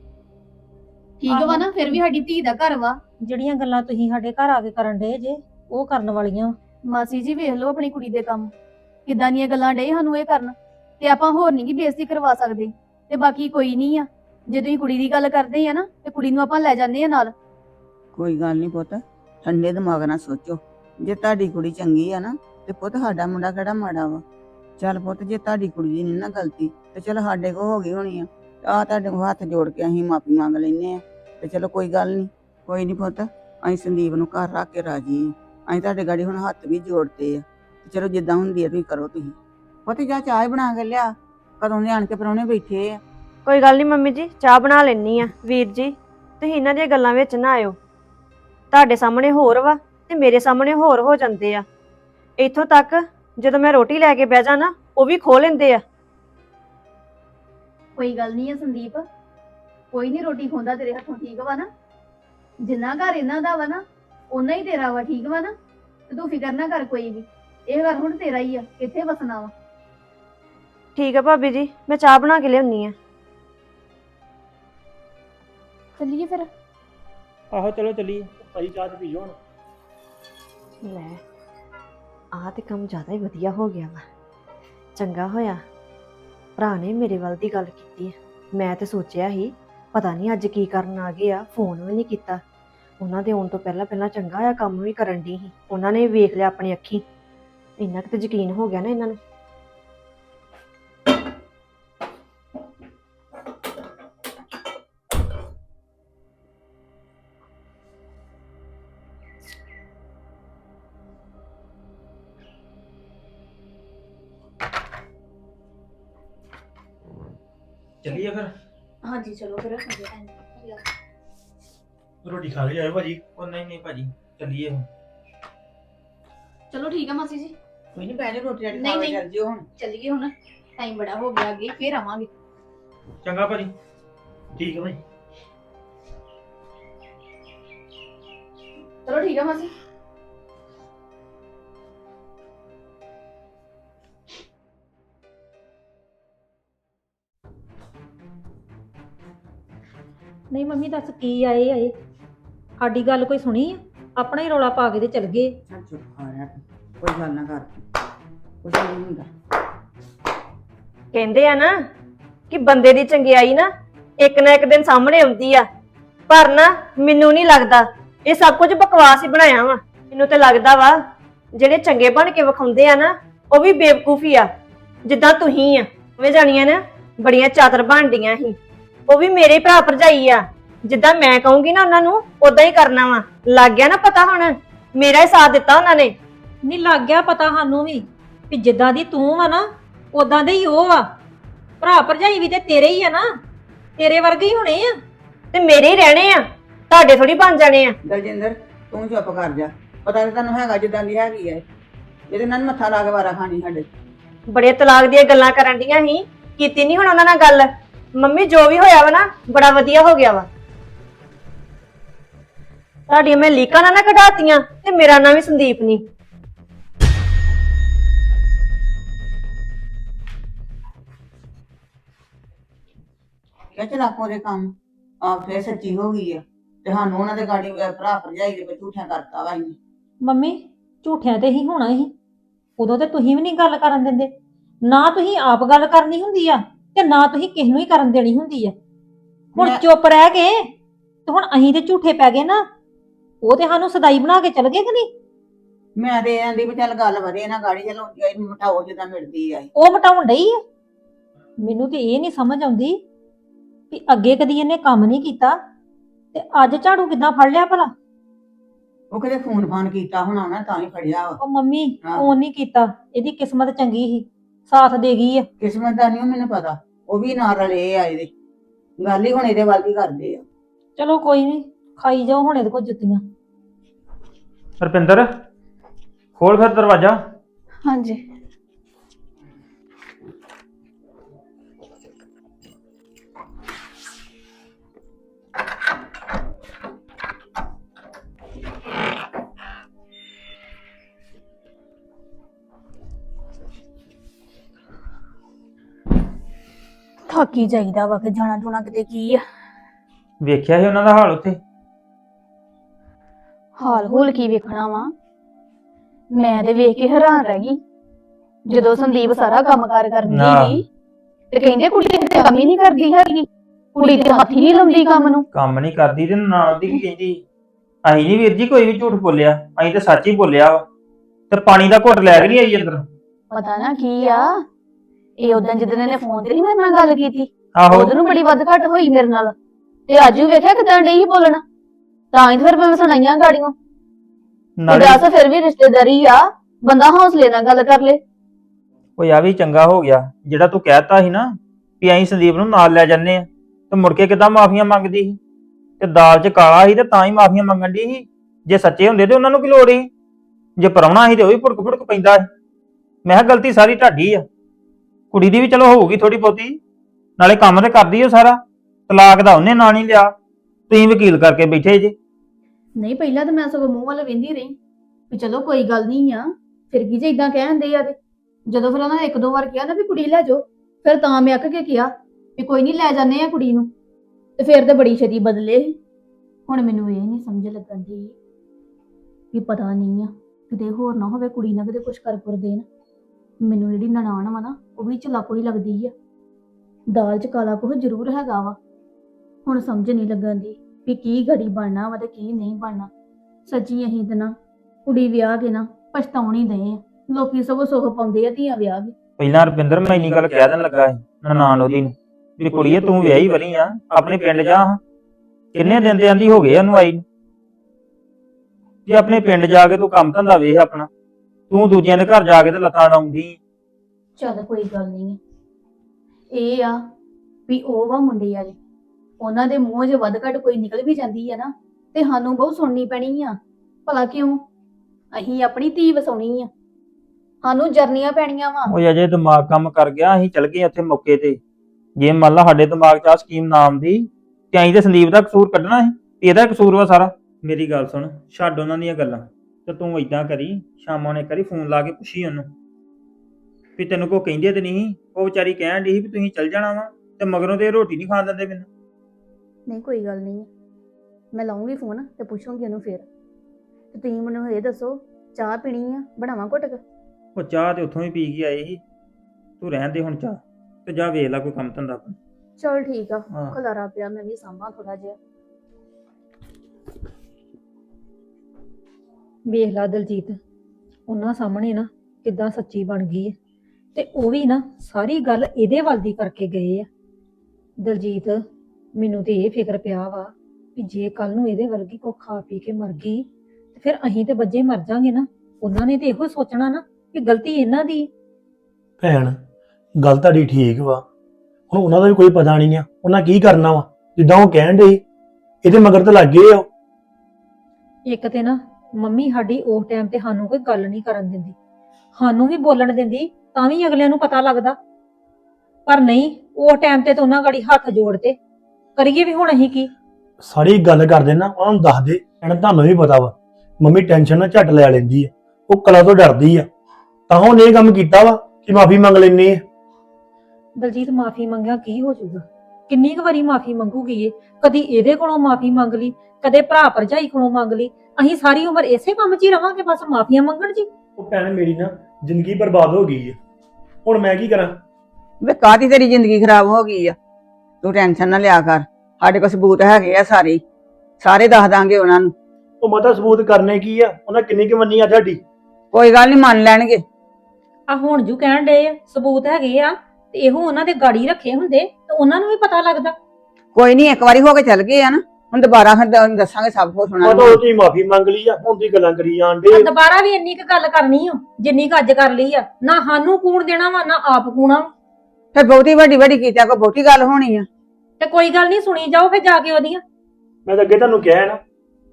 ਠੀਕ ਵਾ ਆਹੋ। ਨਾ ਫਿਰ ਵੀ ਸਾਡੀ ਧੀ ਦਾ ਘਰ ਵਾ। ਜਿਹੜੀਆਂ ਗੱਲਾਂ ਤੁਸੀਂ ਸਾਡੇ ਘਰ ਆ ਕੇ ਕਰਨ ਡੇ ਜੇ ਉਹ ਕਰਨ ਵਾਲੀਆਂ। ਮਾਸੀ ਜੀ ਵੇਖ ਲਓ ਆਪਣੀ ਕੁੜੀ ਦੇ ਕੰਮ। ਕਿੱਦਾਂ ਦੀਆਂ ਗੱਲਾਂ ਡੇ ਸਾਨੂੰ ਇਹ ਕਰਨ। ਤੇ ਆਪਾਂ ਹੋਰ ਨਹੀਂ ਕੀ ਬੇਇੱਜ਼ਤੀ ਕਰਵਾ ਸਕਦੇ। ਤੇ ਬਾਕੀ ਕੋਈ ਨਹੀਂ ਆ। ਜੇ ਤੁਸੀਂ ਕੁੜੀ ਦੀ ਗੱਲ ਕਰਦੇ ਆ ਨਾ, ਤੇ ਕੁੜੀ ਨੂੰ ਆਪਾਂ ਲੈ ਜਾਂਦੇ ਆ ਨਾਲ। ਕੋਈ ਗੱਲ ਨਹੀਂ ਪੁੱਤ, ਠੰਡੇ ਦਿਮਾਗ ਨਾਲ ਸੋਚੋ। ਜੇ ਤੁਹਾਡੀ ਕੁੜੀ ਚੰਗੀ ਆ ਨਾ, ਤੇ ਪੁੱਤ ਸਾਡਾ ਮੁੰਡਾ ਕਿਹੜਾ ਮਾੜਾ ਵਾ? ਚੱਲ ਪੁੱਤ, ਜੇ ਤੁਹਾਡੀ ਕੁੜੀ ਦੀ ਨਹੀਂ ਨਾ ਗਲਤੀ, ਤੇ ਚਲ ਸਾਡੇ ਕੋ ਹੋ ਗਈ ਹੋਣੀ ਆ। ਆ ਤੁਹਾਡੇ ਕੋਲ ਹੱਥ ਜੋੜ ਕੇ ਅਸੀਂ ਮਾਫੀ ਮੰਗ ਲੈਨੇ ਆ। ਤੇ ਚਲੋ ਕੋਈ ਗੱਲ ਨਹੀਂ, ਕੋਈ ਨਹੀਂ ਪੁੱਤ, ਅਸੀਂ ਸੰਦੀਪ ਨੂੰ ਘਰ ਰੱਖ ਕੇ ਰਾਜੀ ਆਂ। ਅਸੀਂ ਤੁਹਾਡੇ ਗਾੜੀ ਹੁਣ ਹੱਥ ਵੀ ਜੋੜਦੇ ਆ। ਤੇ ਚਲੋ ਜਿੱਦਾਂ ਹੁੰਦੀ ਆ, ਤੁਸੀਂ ਕਰੋ ਤੁਸੀਂ। ਪੁੱਤ, ਜਾ ਚਾਹ ਹੀ ਬਣਾ ਕੇ ਲਿਆ। ਕਦੋਂ ਦੇ ਆਣ ਕੇ ਪਰੌਣੇ ਬੈਠੇ ਆ। ਕੋਈ ਗੱਲ ਨਹੀਂ ਮੰਮੀ ਜੀ ਚਾਹ ਬਣਾ ਲੈਣੀ ਆ। ਵੀਰ ਜੀ ਤੁਸੀਂ ਇਹਨਾਂ ਦੀਆਂ ਗੱਲਾਂ ਵਿੱਚ ਨਾ ਆਇਓ। ਤੁਹਾਡੇ ਸਾਹਮਣੇ ਹੋਰ ਵਾ ਤੇ ਮੇਰੇ ਸਾਹਮਣੇ ਹੋਰ ਹੋ ਜਾਂਦੇ ਆ। ਇੱਥੋਂ ਤੱਕ ਜਦੋਂ ਮੈਂ ਰੋਟੀ ਲੈ ਕੇ ਬਹਿ ਜਾ ਨਾ ਉਹ ਵੀ ਖੋ ਲੈਂਦੇ ਆ। ਕੋਈ ਗੱਲ ਨਹੀਂ ਹੈ ਸੰਦੀਪ ਕੋਈ ਨਹੀਂ ਰੋਟੀ ਖੋਂਦਾ ਤੇਰੇ ਹੱਥੋਂ ਠੀਕ ਵਾ ਨਾ? ਜਿੰਨਾ ਘਰ ਇਹਨਾਂ ਦਾ ਵਾ ਨਾ ਓਨਾ ਹੀ ਤੇਰਾ ਵਾ ਠੀਕ ਵਾ ਨਾ? ਤੇ ਤੂੰ ਫਿਕਰ ਨਾ ਕਰ ਕੋਈ ਵੀ। ਇਹ ਘਰ ਹੁਣ ਤੇਰਾ ਹੀ ਆ ਕਿੱਥੇ ਵਸਣਾ ਵਾ? ਠੀਕ ਆ ਭਾਬੀ ਜੀ ਮੈਂ ਚਾਹ ਬਣਾ ਕੇ ਲਿਆਉਣੀ ਆ। ਚੱਲੀਏ ਫਿਰ? ਆਹੋ ਚਲੋ ਚੱਲੀਏ ਭਾਈ ਚਾਹ ਤੇ ਪੀਓ ਹੁਣ। ਲੈ ਆਹ ਤੇ ਕੰਮ ਜ਼ਿਆਦਾ ਹੀ ਵਧੀਆ ਹੋ ਗਿਆ ਵਾ। ਚੰਗਾ ਹੋਇਆ ਭਰਾ ਨੇ ਮੇਰੇ ਵੱਲ ਦੀ ਗੱਲ ਕੀਤੀ ਹੈ ਮੈਂ ਤੇ ਸੋਚਿਆ ਸੀ ਪਤਾ ਨਹੀਂ ਅੱਜ ਕੀ ਕਰਨ ਆ ਗਏ ਆ ਫੋਨ ਵੀ ਨਹੀਂ ਕੀਤਾ। ਉਹਨਾਂ ਦੇ ਆਉਣ ਤੋਂ ਪਹਿਲਾਂ ਪਹਿਲਾਂ ਚੰਗਾ ਹੋਇਆ ਕੰਮ ਵੀ ਕਰਨ ਦੀ ਸੀ। ਉਹਨਾਂ ਨੇ ਵੇਖ ਲਿਆ ਆਪਣੀ ਅੱਖੀ। ਇੰਨਾ ਕੁ ਤੇ ਯਕੀਨ ਹੋ ਗਿਆ ਨਾ ਇਹਨਾਂ ਨੂੰ। ਹਾਂਜੀ ਚਲੋ ਫਿਰ ਰੋਟੀ ਖਾ ਕੇ ਜਾਇਓ ਭਾਜੀ। ਉਹ ਨਹੀਂ ਨਹੀਂ ਭਾਜੀ ਚੱਲੀਏ ਹੁਣ। ਚਲੋ ਠੀਕ ਆ ਮਾਸੀ ਜੀ। ਕੋਈ ਨਹੀਂ ਬੈਠ ਰੋਟੀ ਰਾਟੀ ਖਾ ਕੇ। ਚੱਲ ਜਿਓ ਹੁਣ। ਚੱਲੀਏ ਹੁਣ। ਟਾਈਮ ਬੜਾ ਹੋ ਗਿਆ ਅੱਗੇ ਫੇਰ ਆਵਾਂਗੇ। ਚੰਗਾ ਭਾਜੀ। ਠੀਕ ਹੈ ਭਾਈ ਚਲੋ ਠੀਕ ਆ ਮਾਸੀ। ਨਹੀਂ ਮੰਮੀ ਦੱਸ ਕੀ ਆਏ ਆਏ ਸਾਡੀ ਗੱਲ ਕੋਈ ਸੁਣੀ ਆ? ਆਪਣਾ ਹੀ ਰੌਲਾ ਪਾ ਕੇ ਤੇ ਚਲ ਗਏ। ਚੱਲ ਚੁੱਪ ਕਰ ਰਿਹਾ ਤੂੰ। ਕੋਈ ਗੱਲ ਨਾ ਕਰ। ਕੁਝ ਨਹੀਂ ਹੁੰਦਾ। ਕਹਿੰਦੇ ਆ ਨਾ ਕਿ ਬੰਦੇ ਦੀ ਚੰਗਿਆਈ ਨਾ ਇੱਕ ਨਾ ਇੱਕ ਦਿਨ ਸਾਹਮਣੇ ਆਉਂਦੀ ਆ। ਪਰ ਨਾ ਮੈਨੂੰ ਨਹੀਂ ਲੱਗਦਾ ਇਹ ਸਭ ਕੁਝ ਬਕਵਾਸ ਹੀ ਬਣਾਇਆ ਵਾ। ਮੈਨੂੰ ਤੇ ਲੱਗਦਾ ਵਾ ਜਿਹੜੇ ਚੰਗੇ ਬਣ ਕੇ ਵਿਖਾਉਂਦੇ ਆ ਨਾ ਉਹ ਵੀ ਬੇਵਕੂਫੀ ਆ। ਜਿੱਦਾਂ ਤੁਸੀਂ ਆ ਵੇ ਜਾਣੀਆਂ ਨਾ ਬੜੀਆਂ ਚਾਤਰ ਬਣਦੀਆਂ ਸੀ। ਉਹ ਵੀ ਮੇਰੇ ਭਰਾ ਭਰਜਾਈ ਆ। ਜਿੱਦਾਂ ਮੈਂ ਕਹੂੰਗੀ ਨਾ ਉਹਨਾਂ ਨੂੰ ਉਦਾਂ ਹੀ ਕਰਨਾ ਵਾ। ਲੱਗ ਗਿਆ ਨਾ ਪਤਾ ਹੁਣ? ਮੇਰਾ ਹੀ ਸਾਥ ਦਿੱਤਾ ਉਹਨਾਂ ਨੇ। ਨਹੀਂ ਲੱਗ ਗਿਆ ਪਤਾ ਸਾਨੂੰ ਵੀ ਵੀ ਜਿੱਦਾਂ ਦੀ ਤੂੰ ਆ ਨਾ ਉਦਾਂ ਦੇ ਹੀ ਉਹ ਆ। ਭਰਾ ਭਰਜਾਈ ਵੀ ਤੇ ਤੇਰੇ ਹੀ ਆ ਨਾ। ਤੇਰੇ ਵਰਗੇ ਹੀ ਹੋਣੇ ਆ। ਤੇ ਮੇਰੇ ਹੀ ਰਹਿਣੇ ਆ। ਤੁਹਾਡੇ ਥੋੜੀ ਬਣ ਜਾਣੇ ਆ। ਦਲਜਿੰਦਰ ਤੂੰ ਚੁੱਪ ਕਰ ਜਾ। ਪਤਾ ਨਹੀਂ ਤੈਨੂੰ ਹੈਗਾ ਜਿੱਦਾਂ ਦੀ ਹੈਗੀ ਐ ਇਹਦੇ ਨਾਲ ਮੱਥਾ ਲਾ ਕੇ ਵਾਰਾ ਖਾਣੀ ਸਾਡੇ। ਬੜੇ ਤਲਾਕ ਦੀਆਂ ਗੱਲਾਂ ਕਰਨ ਡੀਆਂ ਸੀ। ਕੀਤੀ ਨਹੀਂ ਹੁਣ ਉਹਨਾਂ ਨਾਲ ਗੱਲ। ਮੰਮੀ ਜੋ ਵੀ ਹੋਇਆ ਵਾ ਨਾ ਬੜਾ ਵਧੀਆ ਹੋ ਗਿਆ ਵਾ। ਤੁਹਾਡੀਆਂ ਮੈਂ ਲੀਕਾਂ ਨਾ ਨਾ ਕਢਾਤੀਆਂ ਤੇ ਮੇਰਾ ਨਾਂ ਵੀ ਸੰਦੀਪ ਨਹੀਂ ਕਿਆ ਚਲਾਕੋ ਦੇ ਕੰਮ? ਆਪ ਫੇਰ ਸੱਚੀ ਹੋ ਗਈ ਆ। ਤੇ ਸਾਨੂੰ ਉਹਨਾਂ ਦੇ ਗਾੜੀ ਅਹ ਭਰਾ ਭਰਜਾਈ ਦੇ ਵਿੱਚ ਝੂਠਿਆਂ ਕਰਤਾ ਵਾ ਇਹਨੇ ਮੰਮੀ ਝੂਠਿਆਂ ਤੇ ਹੀ ਹੋਣਾ ਹੀ ਉਦੋਂ ਤੇ ਤੁਸੀਂ ਵੀ ਨਹੀਂ ਗੱਲ ਕਰਨ ਦਿੰਦੇ। ਨਾ ਤੁਸੀਂ ਆਪ ਗੱਲ ਕਰਨੀ ਹੁੰਦੀ ਆ। ਤੇ ਨਾ ਤੁਸੀਂ ਕਿਸ ਨੂੰ ਹੀ ਕਰਨ ਦੇਣੀ ਹੁੰਦੀ ਆ। ਹੁਣ ਮੈਂ- ਚੁੱਪ ਰਹਿ ਗਏ ਤੇ ਹੁਣ ਅਸੀਂ ਤੇ ਝੂਠੇ ਪੈ ਗਏ ਨਾ। ਉਹ ਤੇ ਸਾਨੂੰ ਸਦਾਈ ਬਣਾ ਕੇ ਚਲ ਗਏ ਕਿ ਨਹੀਂ? ਮੈਂ ਤੇ ਆਂਦੀ ਵੀ ਚੱਲ ਗੱਲ ਵਧੇ ਨਾ ਗਾੜੀ ਚਲੋ ਇਹਨੂੰ ਮਟਾਓ ਜਿੱਦਾਂ ਮਿਲਦੀ ਆ। ਉਹ ਮਟਾਉਣ ਡਈ ਆ। ਮੈਨੂੰ ਤੇ ਇਹ ਨਹੀਂ ਸਮਝ ਆਉਂਦੀ ਵੀ ਅੱਗੇ ਕਦੀ ਇਹਨੇ ਕੰਮ ਨਹੀਂ ਕੀਤਾ ਤੇ ਅੱਜ ਝਾੜੂ ਕਿੱਦਾਂ ਫੜ ਲਿਆ ਭਲਾ? ਉਹ ਕਿਤੇ ਫੋਨ ਫਾਨ ਕੀਤਾ ਹੋਣਾ ਨਾ ਤਾਂ ਹੀ ਫੜਿਆ ਵਾ। ਉਹ ਮੰਮੀ ਹਾਂ। ਫੋਨ ਨਹੀਂ ਕੀਤਾ। ਇਹਦੀ ਕਿਸਮਤ ਚੰਗੀ ਸੀ। ਸਾਥ ਦੇ ਗਈ ਆ। ਕਿਸਮਤ ਦਾ ਨਹੀਂ ਮੈਨੂੰ ਪਤਾ। ਉਹ ਵੀ ਨਾਲ ਰਲੇ ਆ ਇਹਦੇ। ਗੱਲ ਹੀ ਹੁਣ ਇਹਦੇ ਵੱਲ ਹੀ ਕਰਦੇ ਆ। ਚਲੋ ਕੋਈ ਨਹੀਂ ਖਾਈ ਜਾਓ ਹੁਣ ਇਹਦੇ ਕੋਲ ਜੁੱਤੀਆਂ। ਰਪਿੰਦਰ ਖੋਲ ਫਿਰ ਦਰਵਾਜ਼ਾ। ਹਾਂਜੀ। ਥੱਕੀ ਜਾਈਦਾ ਵਾ ਕਿ ਜਾਣਾ ਜੁਣਾ ਕਿਤੇ ਕੀ ਆ। ਵੇਖਿਆ ਸੀ ਉਹਨਾਂ ਦਾ ਹਾਲ ਉੱਥੇ? ਹਾਲ ਹੂਲ ਕੀ ਵੇਖਣਾ ਵਾ? ਮੈਂ ਤੇ ਵੇਖ ਕੇ ਹੈਰਾਨ ਰਹਿ ਗਈ। ਜਦੋਂ ਸੰਦੀਪ ਸਾਰਾ ਕੰਮ ਕਾਰ ਕਰਦੀ ਨਾ। ਸੀ ਤੇ ਕਹਿੰਦੇ ਕੁੜੀ ਤੇ ਕੰਮ ਹੀ ਨਹੀਂ ਕਰਦੀ ਹੈਗੀ। ਕੁੜੀ ਤੇ ਹੱਥ ਹੀ ਨਹੀਂ ਲਾਉਂਦੀ ਕੰਮ ਨੂੰ। ਕੰਮ ਨਹੀਂ ਕਰਦੀ ਤੇ ਨਾਲ ਦੀ ਕੀ ਕਹਿੰਦੀ? ਅਸੀਂ ਨਹੀਂ ਵੀਰ ਜੀ ਕੋਈ ਵੀ ਝੂਠ ਬੋਲਿਆ ਅਸੀਂ ਤਾਂ ਸੱਚ ਹੀ ਬੋਲਿਆ ਵਾ। ਤੇ ਪਾਣੀ ਦਾ ਘੁੱਟ ਲੈ ਕੇ ਨਹੀਂ ਆਈ ਅੰਦਰ? ਪਤਾ ਨਾ ਕੀ ਆ ਇਹ ਉਦੋਂ ਜਦੋਂ ਇਹਨੇ ਫੋਨ ਤੇ ਨਹੀਂ ਮੇਰੇ ਨਾਲ ਗੱਲ ਕੀਤੀ ਆਹੋ। ਉਦੋਂ ਨੂੰ ਬੜੀ ਵੱਧ ਘੱਟ ਹੋਈ ਮੇਰੇ ਨਾਲ। ਤੇ ਅੱਜ ਵੀ ਵੇਖਿਆ ਕਿਦਾਂ ਡਈ ਬੋਲਣਾ। ਤਾਂ ਹੀ ਤਾਂ ਫਿਰ ਮੈਂ ਸੁਣਾਈਆਂ ਗਾੜੀਆਂ। ਨਾਲੇ ਦੱਸ ਫਿਰ ਵੀ ਰਿਸ਼ਤੇਦਾਰੀ ਆ ਬੰਦਾ ਹੌਸਲੇ ਨਾਲ ਗੱਲ ਕਰ ਲੇ। ਉਹ ਆ ਵੀ ਚੰਗਾ ਹੋ ਗਿਆ। ਜਿਹੜਾ ਤੂੰ ਕਹਿਤਾ ਸੀ ਨਾ ਵੀ ਅਸੀਂ ਸੰਦੀਪ ਨੂੰ ਨਾਲ ਲੈ ਜੰਨੇ ਆ ਤੇ ਮੁੜ ਕੇ ਕਿਦਾਂ ਮਾਫੀਆਂ ਮੰਗਦੀ ਸੀ? ਤੇ ਦਾਲ 'ਚ ਕਾਲਾ ਸੀ ਤੇ ਤਾਂ ਹੀ ਮਾਫੀਆਂ ਮੰਗਣ ਦੀ ਸੀ? ਜੇ ਸੱਚੇ ਹੁੰਦੇ ਤੇ ਉਹਨਾਂ ਨੂੰ ਕੀ ਲੋੜ ਸੀ? ਜੇ ਪਰਾਉਣਾ ਸੀ ਤੇ ਉਹ ਵੀ ਭੁੜਕ ਭੁੜਕ ਪੈਂਦਾ ਸੀ। ਮੈਂ ਕਿਹਾ ਗਲਤੀ ਸਾਰੀ ਢਾਡੀ ਆ। ਕੁੜੀ ਦੀ ਵੀ ਚਲੋ ਹੋਊਗੀ ਥੋੜੀ ਬਹੁਤੀ। ਨਾਲੇ ਕੰਮ ਤੇ ਕਰਦੀ ਉਹ ਸਾਰਾ। ਤਲਾਕ ਦਾ ਉਹਨੇ ਨਾਂ ਨਹੀਂ ਲਿਆ। ਤੁਸੀਂ ਵਕੀਲ ਕਰਕੇ ਬੈਠੇ ਜੇ। ਨਹੀਂ, ਪਹਿਲਾਂ ਤਾਂ ਮੈਂ ਸਗੋਂ ਮੂੰਹ ਵੱਲ ਵੇਂਦੀ ਰਹੀ ਵੀ ਚਲੋ ਕੋਈ ਗੱਲ ਨਹੀਂ ਆ। ਫਿਰ ਕੀ ਜੇ ਇਦਾਂ ਕਹਿੰਦੇ ਆ ਤੇ? ਜਦੋਂ ਫਿਰ ਉਹਨਾਂ ਨੇ ਇੱਕ ਦੋ ਵਾਰ ਕਿਹਾ ਨਾ ਵੀ ਕੁੜੀ ਲੈ ਜਾਓ, ਫਿਰ ਤਾਂ ਮੈਂ ਅੱਕ ਕੇ ਕਿਹਾ ਵੀ ਕੋਈ ਨਹੀਂ ਲੈ ਜਾਂਦੇ ਆ ਕੁੜੀ ਨੂੰ। ਤੇ ਫਿਰ ਤੇ ਬੜੀ ਛੇਤੀ ਬਦਲੇ ਹੁਣ ਮੈਨੂੰ ਇਹ ਨਹੀਂ ਸਮਝ ਲੱਗਣ ਦੀ ਵੀ ਪਤਾ ਨਹੀਂ ਆ, ਕਿਤੇ ਹੋਰ ਨਾ ਹੋਵੇ ਕੁੜੀ ਨਾ ਕਿਤੇ ਕੁਛ ਕਰ ਕਰ ਦੇਣ। ਮੈਨੂੰ ਜਿਹੜੀ ਨਨਾਣ ਵਾ ਨਾ, ਉਹ ਵੀ ਚਲਾਕੋ ਹੀ ਲੱਗਦੀ ਆ। ਦਾਲ ਚ ਕਾਲਾ ਕੁਝ ਜ਼ਰੂਰ ਹੈਗਾ ਵਾ। ਹੁਣ ਸਮਝ ਨਹੀਂ ਲੱਗਣ ਦੀ ਵੀ ਕੀ ਘੜੀ ਬਣਨਾ ਵਾ ਤੇ ਕੀ ਨਹੀਂ ਬਣਨਾ। ਸੱਚੀ ਅਹੀਂ ਤੇ ਨਾ ਕੁੜੀ ਵਿਆਹ ਕੇ ਨਾ ਪਛਤਾਉਣੀ ਦਏ ਆ। ਲੋਕੀ ਸਗੋਂ ਸੁੱਖ ਪਾਉਂਦੇ ਆ ਧੀਆਂ ਵਿਆਹ ਵੀ ਪਹਿਲਾਂ ਰੁਪਿੰਦਰ ਮੈਂ ਇੰਨੀ ਗੱਲ ਕਹਿ ਦੇਣ ਲੱਗਾ ਸੀ, ਨਨਾਣ ਉਹਦੀ ਨੂੰ, ਵੀ ਕੁੜੀਏ ਤੂੰ ਵਿਆਹੀ ਵਰੀ ਆ, ਆਪਣੇ ਪਿੰਡ ਜਾ। ਹਾਂ। ਕਿੰਨੇ ਦਿਨ ਦੇ ਆਂਦੀ ਹੋ ਗਏ ਉਹਨੂੰ ਆਈ ਨੂੰ। ਜੇ ਆਪਣੇ ਪਿੰਡ ਜਾ ਕੇ ਤੂੰ ਕੰਮ ਧੰਦਾ ਵੇਖ ਆਪਣਾ। ਤੂੰ ਦੂਜਿਆਂ ਦੇ ਘਰ ਜਾ ਕੇ ਤੇ ਲੱਤਾਂ ਡਾਉਂਦੀ। ਚੱਲ ਕੋਈ ਗੱਲ ਨਹੀਂ। ਇਹ ਆ ਵੀ ਉਹ ਵਾ ਮੁੰਡੇ ਵਾਲੇ ਉਹਨਾਂ ਦੇ ਮੂੰਹ 'ਚ ਵੱਧ ਘੱਟ ਕੋਈ ਨਿਕਲ ਵੀ ਜਾਂਦੀ ਆ ਨਾ ਤੇ ਸਾਨੂੰ ਬਹੁਤ ਸੁਣਨੀ ਪੈਣੀ ਆ। ਭਲਾ ਕਿਉਂ? ਅਹੀਂ ਆਪਣੀ ਧੀ ਵਸਾਉਣੀ ਆ। ਸਾਨੂੰ ਜਰਨੀਆਂ ਪੈਣੀਆਂ ਵਾ। ਉਹ ਅਜੇ ਦਿਮਾਗ ਕੰਮ ਕਰ ਗਿਆ ਅਸੀਂ ਚੱਲ ਗਏ ਉੱਥੇ ਮੌਕੇ ਤੇ। ਜੇ ਮੰਨ ਲਾ ਸਾਡੇ ਦਿਮਾਗ 'ਚ ਆ ਸਕੀਮ ਨਾ ਆਉਂਦੀ ਤੇ ਅਸੀਂ ਤੇ ਸੰਦੀਪ ਦਾ ਕਸੂਰ ਕੱਢਣਾ ਸੀ। ਇਹਦਾ ਕਸੂਰ ਵਾ ਸਾਰਾ। ਮੇਰੀ ਗੱਲ ਸੁਣ ਛੱਡ ਉਹਨਾਂ ਦੀਆਂ ਗੱਲਾਂ। ਤੇ ਤੂੰ ਇਦਾਂ ਕਰੀ ਸ਼ਾਮਾਂ ਨੇ ਕਰੀ ਫੋਨ ਲਾ ਕੇ ਪੁੱਛੀ ਉਹਨੂੰ। ਵੀ ਤੈਨੂੰ ਕੋ ਕਹਿੰਦੇ ਤੇ ਨਹੀਂ? ਉਹ ਵਿਚਾਰੀ ਕਹਿਣ ਦੀ ਸੀ ਵੀ ਤੁਸੀਂ ਚੱਲ ਜਾਣਾ ਵਾ ਤੇ ਮਗਰੋਂ ਤੇ ਇਹ ਰੋਟੀ ਨਹੀਂ ਖਾਣ ਦਿੰਦੇ ਮੈਨੂੰ। ਨਹੀਂ ਕੋਈ ਗੱਲ ਨਹੀਂ। ਮੈਂ ਲਾਉਂਗੀ ਫੋਨ ਤੇ ਪੁੱਛੂੰਗੀ ਉਹਨੂੰ ਫੇਰ। ਤੇ ਤੁਸੀਂ ਮੈਨੂੰ ਇਹ ਦੱਸੋ ਚਾਹ ਪੀਣੀ ਆ? ਬਣਾਵਾਂ ਘੁੱਟ ਕੇ? ਉਹ ਚਾਹ ਤੇ ਉੱਥੋਂ ਹੀ ਪੀ ਕੇ ਆਏ ਸੀ। ਤੂੰ ਰਹਿਣ ਦੇ ਹੁਣ ਚਾਹ ਤੇ ਜਾ ਵੇਖ ਲੈ ਕੋਈ ਕੰਮ ਧੰਦਾ। ਆਪਣਾ। ਚਲ ਠੀਕ ਆ ਹਾਂ। ਖਲਾਰਾ ਪਿਆ ਮੈਂ ਵੀ ਸਾਂਭਾਂ ਥੋੜਾ ਜਿਹਾ। ਵੇਖ ਲਾ ਦਲਜੀਤ ਉਹਨਾਂ ਸਾਹਮਣੇ ਨਾ ਕਿੱਦਾਂ ਸੱਚੀ ਬਣ ਗਈ ਹੈ ਤੇ ਉਹ ਵੀ ਨਾ ਸਾਰੀ ਗੱਲ ਇਹਦੇ ਵੱਲ ਦੀ ਕਰਕੇ ਗਏ ਆ। ਦਲਜੀਤ ਮੈਨੂੰ ਤੇ ਇਹ ਫਿਕਰ ਪਿਆ ਵਾ ਵੀ ਜੇ ਕੱਲ ਨੂੰ ਇਹਦੇ ਵਰਗੀ ਕੋ ਖਾ ਪੀ ਕੇ ਮਰ ਗਈ ਤੇ ਫਿਰ ਅਸੀਂ ਤੇ ਬੱਜੇ ਮਰ ਜਾਾਂਗੇ ਨਾ। ਉਹਨਾਂ ਨੇ ਤੇ ਇਹੋ ਸੋਚਣਾ ਨਾ ਕਿ ਗਲਤੀ ਇਹਨਾਂ ਦੀ ਭੈਣ ਗੱਲ ਤੁਹਾਡੀ ਠੀਕ ਵਾ। ਹੁਣ ਉਹਨਾਂ ਦਾ ਵੀ ਕੋਈ ਪਤਾ ਨਹੀਂ ਆ ਉਹਨਾਂ ਕੀ ਕਰਨਾ ਵਾ। ਜਿੱਦਾਂ ਉਹ ਕਹਿਣ ਦੇ ਇਹਦੇ ਮਗਰ ਤਾਂ ਲੱਗ ਆ। ਇੱਕ ਤੇ ਨਾ ਮੰਮੀ ਸਾਡੀ ਉਸ ਟਾਈਮ ਤੇ ਸਾਨੂੰ ਕੋਈ ਗੱਲ ਨਹੀਂ ਕਰਨ ਦਿੰਦੀ। ਸਾਨੂੰ ਵੀ ਬੋਲਣ ਦਿੰਦੀ ਤਾਂ ਵੀ ਅਗਲਿਆਂ ਨੂੰ ਪਤਾ ਲੱਗਦਾ। ਪਰ ਨਹੀਂ ਉਹ ਟਾਈਮ ਤੇ ਤਾਂ ਉਹਨਾਂ ਗਾੜੀ ਹੱਥ ਜੋੜਤੇ ਕਰੀਏ ਵੀ ਹੁਣ ਅਸੀਂ ਕੀ? ਸਾਰੀ ਗੱਲ ਕਰਦੇ ਨਾ ਉਹਨਾਂ ਨੂੰ ਦੱਸ ਦੇ ਕਹਿਣਾ ਤੁਹਾਨੂੰ ਵੀ ਪਤਾ ਵਾ। ਮੰਮੀ ਟੈਨਸ਼ਨ ਨਾ ਝੱਟ ਲੈ ਲੈਂਦੀ ਆ। ਉਹ ਕਲਾ ਤੋਂ ਡਰਦੀ ਆ। ਤਾਂ ਉਹਨੇ ਇਹ ਕੰਮ ਕੀਤਾ ਵਾ ਕਿ ਮਾਫੀ ਮੰਗ ਲੈਣੀ ਆ। ਦਲਜੀਤ ਮਾਫੀ ਮੰਗਿਆ ਕੀ ਹੋ ਜਾਊਗਾ? ਕਿੰਨੀ ਕੁ ਵਾਰੀ ਮਾਫੀ ਮੰਗੂਗੀ ਇਹ? ਕਦੀ ਇਹਦੇ ਕੋਲੋਂ ਮਾਫੀ ਮੰਗ ਲਈ ਕਦੇ ਭਰਾ ਭਰਜਾਈ ਕੋਲੋਂ ਮੰਗ ਲਈ। ਅਸੀਂ ਸਾਰੀ ਉਮਰ ਇਸੇ ਕੰਮ 'ਚ ਹੀ ਰਵਾਂਗੇ ਬਸ ਮਾਫੀਆਂ ਮੰਗਣ ਜੀ। ਉਹ ਭੈਣ ਮੇਰੀ ਨਾ ਜ਼ਿੰਦਗੀ ਬਰਬਾਦ ਹੋ ਗਈ ਆ। ਹੁਣ ਮੈਂ ਕੀ ਕਰਾਂ? ਵੇ ਕਾਹਦੀ ਤੇਰੀ ਜ਼ਿੰਦਗੀ ਖਰਾਬ ਹੋ ਗਈ ਆ? ਤੂੰ ਟੈਨਸ਼ਨ ਨਾ ਲਿਆ ਕਰ। ਸਾਡੇ ਕੋਲ ਸਬੂਤ ਹੈਗੇ ਆ ਸਾਰੇ ਹੀ। ਸਾਰੇ ਦੱਸ ਦਾਂਗੇ ਉਹਨਾਂ ਨੂੰ। ਉਹ ਮਤਾ ਸਬੂਤ ਕਰਨੇ ਕੀ ਆ? ਉਹਨਾਂ ਕਿੰਨੀ ਕਿ ਮੰਨੀ ਆ ਤੁਹਾਡੀ? ਕੋਈ ਗੱਲ ਨਹੀਂ ਮੰਨ ਲੈਣਗੇ। ਆ ਹੁਣ ਜੂ ਕਹਿਣ ਦੇ ਸਬੂਤ ਹੈਗੇ ਆ ਤੇ ਇਹੋ ਉਹਨਾਂ ਦੇ ਗਾੜੀ ਰੱਖੇ ਹੁੰਦੇ ਤੇ ਉਹਨਾਂ ਨੂੰ ਵੀ ਪਤਾ ਲੱਗਦਾ। ਕੋਈ ਨਹੀਂ ਇੱਕ ਵਾਰੀ ਹੋ ਕੇ ਚੱਲ ਗਏ ਆ ਨਾ। ਹੁਣ ਦੁਬਾਰਾ ਫਿਰ ਦ- ਦੱਸਾਂਗੇ ਸਭ ਕੁਝ ਉਹਨਾਂ ਉਹ ਤਾਂ ਨੂੰ ਉਹਦੀ ਮਾਫੀ ਮੰਗ ਲਈ ਆ ਹੁਣ ਦੀ ਗੱਲਾਂ ਕਰੀ ਜਾਣ ਡੇ ਆ ਦੁਬਾਰਾ ਵੀ ਇੰਨੀ ਕੁ ਗੱਲ ਕਰਨੀ ਓ ਜਿੰਨੀ ਕੁ ਅੱਜ ਕਰ ਲਈ ਆ। ਨਾ ਸਾਨੂੰ ਕੂਣ ਦੇਣਾ ਵਾ ਨਾ ਆਪ ਕੂਣਾ। ਫਿਰ ਬਹੁਤੀ ਵੱਡੀ ਵੱਡੀ ਕੀਤਾ ਕੋਈ ਬਹੁਤੀ ਗੱਲ ਹੋਣੀ ਆ। ਤੇ ਕੋਈ ਗੱਲ ਨਹੀਂ ਸੁਣੀ ਜਾਓ ਫਿਰ ਜਾ ਕੇ ਉਹਦੀਆਂ। ਮੈਂ ਤਾਂ ਅੱਗੇ ਤੁਹਾਨੂੰ ਕਿਹਾ ਹੈ ਨਾ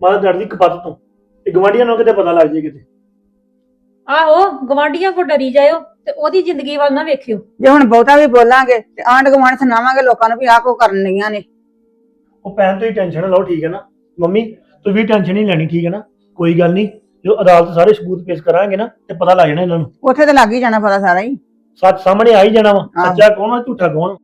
ਮਾਤਾ ਡਰਦੀ ਕਪੱਤ ਤੋਂ। ਇਹ ਗਵਾਂਢੀਆਂ ਨੂੰ ਕਿਤੇ ਪਤਾ ਲੱਗ ਜੇ ਕਿਤੇ। ਆਹੋ ਗਵਾਂਢੀਆਂ ਕੋ ਡਰੀ ਜਾਇਓ ਤੇ ਉਹਦੀ ਜ਼ਿੰਦਗੀ ਵੱਲ ਨਾ ਵੇਖਿਓ। ਜੇ ਹੁਣ ਬਹੁਤਾ ਵੀ ਬੋਲਾਂਗੇ ਤੇ ਆਂਢ ਗੁਆਂਢ ਸੁਣਾਵਾਂਗੇ ਲੋਕਾਂ ਨੂੰ ਵੀ ਆਹ ਕੋ ਕਰਨ ਲਈਆਂ ਨੇ। ਉਹ ਭੈਣ ਤੁਸੀਂ ਟੈਨਸ਼ਨ ਨਾ ਲਓ ਠੀਕ ਹੈ ਨਾ? ਮੰਮੀ ਤੂੰ ਵੀ ਟੈਨਸ਼ਨ ਨਹੀਂ ਲੈਣੀ ਠੀਕ ਹੈ ਨਾ? ਕੋਈ ਗੱਲ ਨਹੀਂ ਜੋ ਅਦਾਲਤ ਸਾਰੇ ਸਬੂਤ ਪੇਸ਼ ਕਰਾਂਗੇ ਨਾ ਤੇ ਪਤਾ ਲੱਗ ਜਾਣਾ ਇਹਨਾਂ ਨੂੰ। ਉੱਥੇ ਤਾਂ ਲੱਗ ਹੀ ਜਾਣਾ ਪਤਾ ਸਾਰਾ ਹੀ। ਸੱਚ ਸਾਹਮਣੇ ਆ ਹੀ ਜਾਣਾ ਵਾ। ਸੱਚਾ ਕੌਣ ਆ ਝੂਠਾ ਕੌਣ